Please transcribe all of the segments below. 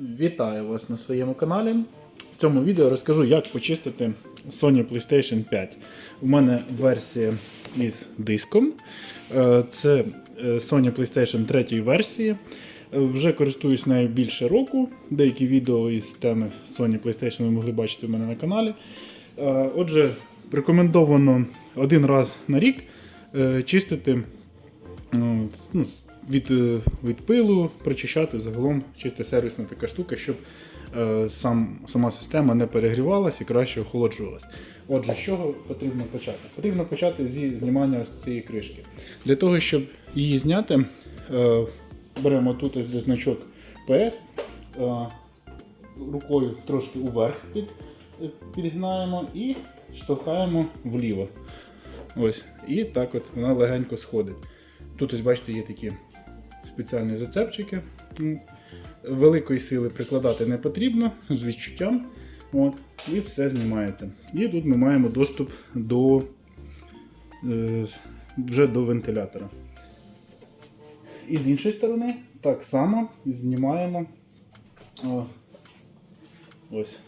Вітаю вас на своєму каналі. В цьому відео розкажу, як почистити Sony PlayStation 5. У мене версія із диском. Е, Це е, Sony PlayStation 3 версії. Е, Вже користуюсь нею більше року. Деякі відео із теми Sony PlayStation ви могли бачити у мене на каналі. Отже, рекомендовано один раз на рік чистити ну, ну, від, е, від пилу, прочищати загалом чисто сервісна така штука, щоб е, сам, сама система не перегрівалась і краще охолоджувалась. Отже, з чого потрібно почати? Потрібно почати зі знімання ось цієї кришки. Для того, щоб її зняти, е, беремо тут ось значок PS, е, рукою трошки уверх під, е, підгинаємо і штовхаємо вліво. Ось. І так от вона легенько сходить. Тут ось бачите, є такі спеціальні зацепчики. Великої сили прикладати не потрібно з відчуттям. От, і все знімається. І тут ми маємо доступ до е, вже до вентилятора. І з іншої сторони так само знімаємо о, ось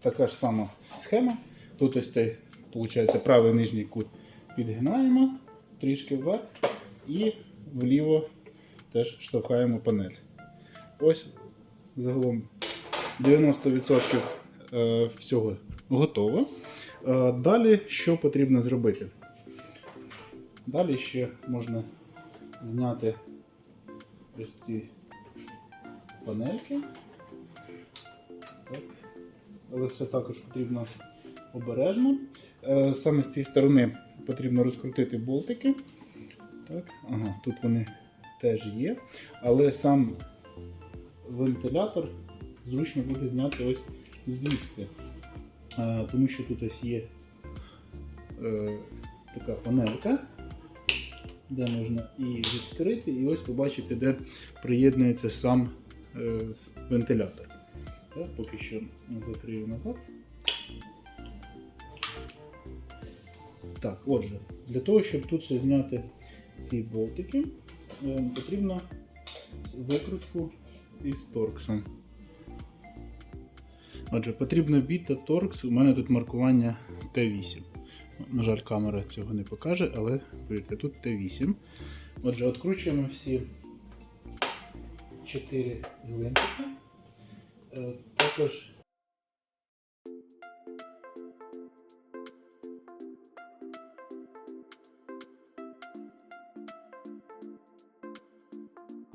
така ж сама схема. Тут ось цей, виходить, правий нижній кут підгинаємо трішки вверх і вліво теж штовхаємо панель. Ось загалом 90% е, всього готово. Е, Далі що потрібно зробити? Далі ще можна зняти ось ці панельки. Так. Але все також потрібно обережно. Е, Саме з цієї сторони потрібно розкрутити болтики. Так, ага, тут вони теж є. Але сам вентилятор зручно буде зняти ось звідси. Е, тому що тут ось є е, така панелька, де можна і відкрити, і ось побачити, де приєднується сам е, вентилятор. Так, поки що закрию назад. Так, отже, для того, щоб тут ще зняти ці болтики, потрібно викрутку із торксом. Отже, потрібно біта торкс. У мене тут маркування Т8. На жаль, камера цього не покаже, але повірте, тут Т8. Отже, відкручуємо всі 4 гвинтики. Е, Також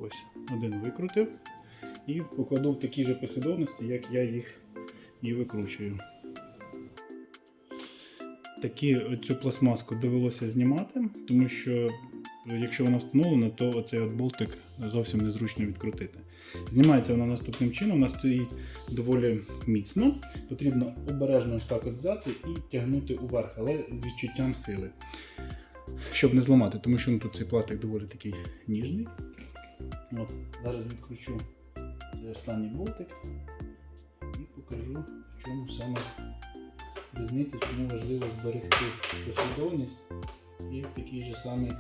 ось один викрутив і покладу в такій же послідовності, як я їх і викручую. Такі цю пластмаску довелося знімати, тому що якщо вона встановлена, то оцей от болтик зовсім незручно відкрутити. Знімається вона наступним чином, вона стоїть доволі міцно. Потрібно обережно так от взяти і тягнути уверх, але з відчуттям сили. Щоб не зламати, тому що ну, тут цей пластик доволі такий ніжний. От, зараз відкручу цей останній болтик і покажу, в чому саме різниця, чому важливо зберегти послідовність і в такій же самій,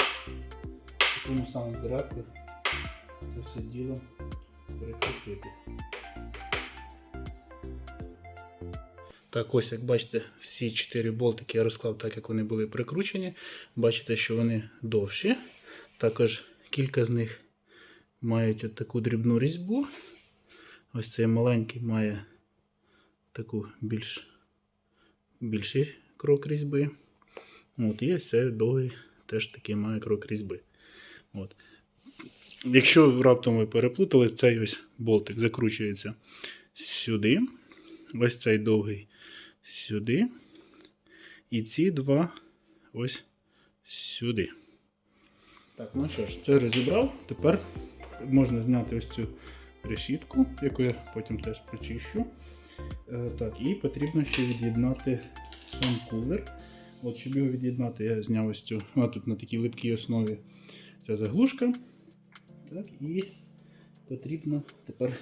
в такому самому порядку це все діло перекрутити. Так, ось як бачите, всі чотири болтики я розклав так, як вони були прикручені. Бачите, що вони довші. Також кілька з них мають от таку дрібну різьбу. Ось цей маленький має таку більш, більший крок різьби. От, і ось цей довгий теж такий має крок різьби. От. Якщо раптом ви переплутали, цей ось болтик закручується сюди. Ось цей довгий сюди. І ці два ось сюди. Так, ну що ж, це розібрав. Тепер можна зняти ось цю решітку, яку я потім теж прочищу. Е, так, і потрібно ще від'єднати сам кулер. От, щоб його від'єднати, я зняв ось цю. А тут на такій липкій основі ця заглушка. Так, і потрібно тепер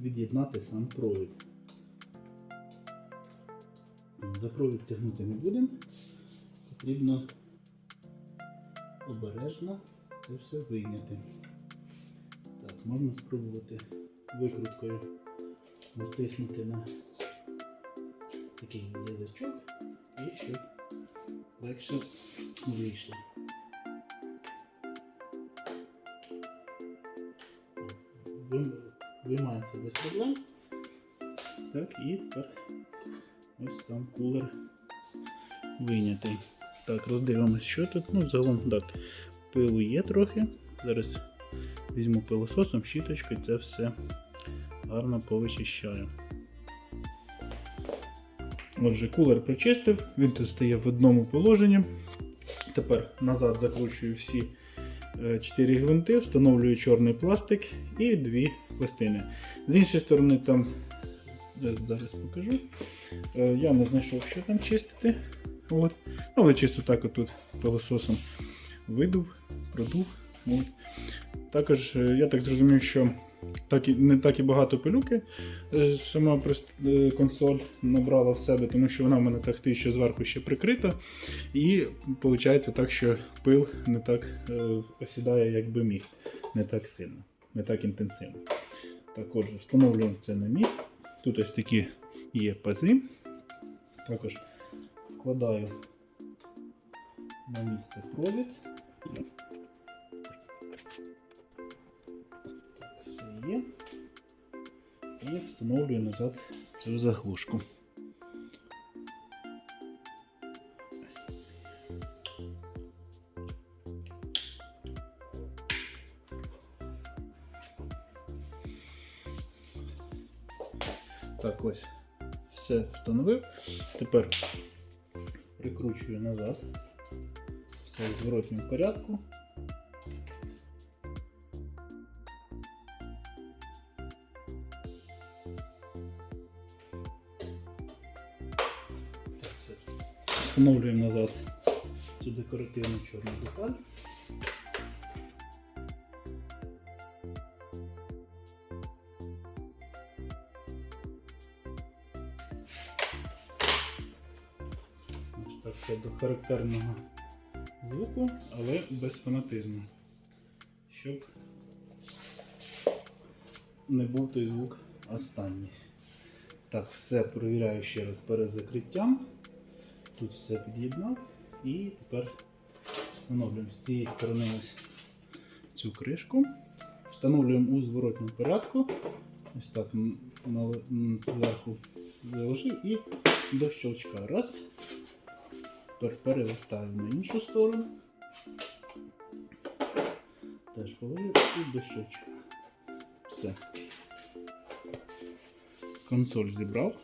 від'єднати сам провід. За провід тягнути не будемо. Потрібно обережно це все вийняти. Можна спробувати викруткою натиснути на такий язичок і щоб легше вийшло. Виймається без проблем. Так, і тепер ось сам кулер вийнятий. Так, роздивимось, що тут. Ну, загалом так. Пилу є трохи. Зараз візьму пилососом, щіточкою, це все гарно повичищаю. Отже, кулер прочистив, він тут стає в одному положенні. Тепер назад закручую всі 4 гвинти, встановлюю чорний пластик і дві пластини. З іншої сторони, там я зараз покажу. Е, Я не знайшов, що там чистити. От. Ну, але чисто так отут пилососом видув, продув. От. Також е, я так зрозумів, що так і, не так і багато пилюки е, сама е, консоль набрала в себе, тому що вона в мене так стоїть, що зверху ще прикрита. І виходить так, що пил не так осідає, як би міг. Не так сильно, не так інтенсивно. Також встановлюємо це на місце. Тут ось такі є пази. Також вкладаю на місце провід. Є. І встановлюю назад цю заглушку. Так, ось. Все встановив. Тепер прикручую назад. Все в зворотньому порядку. Встановлюємо назад цю декоративну чорну деталь. Так все до характерного звуку, але без фанатизму. Щоб не був той звук останній. Так, все перевіряю ще раз перед закриттям. Тут все під'єднав і тепер встановлюємо з цієї сторони ось цю кришку. Встановлюємо у зворотньому порядку. Ось так зверху заложив і до щелчка. Раз. Тепер перевертаю на іншу сторону. Теж положив і до щелчка. Все. Консоль зібрав.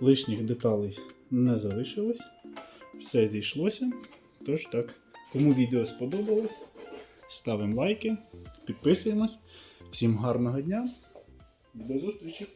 Лишніх деталей не залишилось. Все зійшлося. Тож так, кому відео сподобалось, ставимо лайки, підписуємось. Всім гарного дня. До зустрічі!